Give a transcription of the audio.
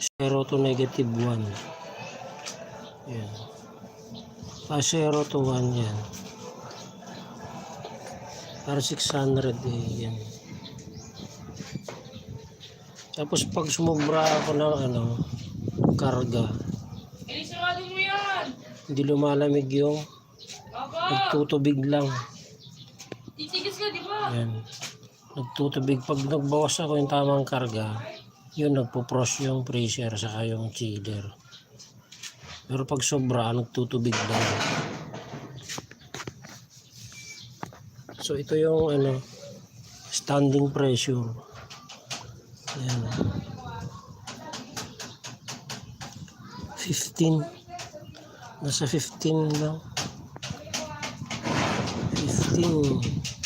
0 to negative 1. Yan. Ah, 0 to 1 yan. Para 600 eh, yan. Tapos pag sumubra ako ng ano, karga, hindi lumalamig yung nagtutubig lang. Titigas ka, di ba? Yan. Nagtutubig. Pag nagbawas ako yung tamang karga, yun nagpo-frost yung freezer saka yung chiller. Pero pag sobra, nagtutubig lang. So ito yung ano, standing pressure. Yan. 15. Nasa 15 lang. 15.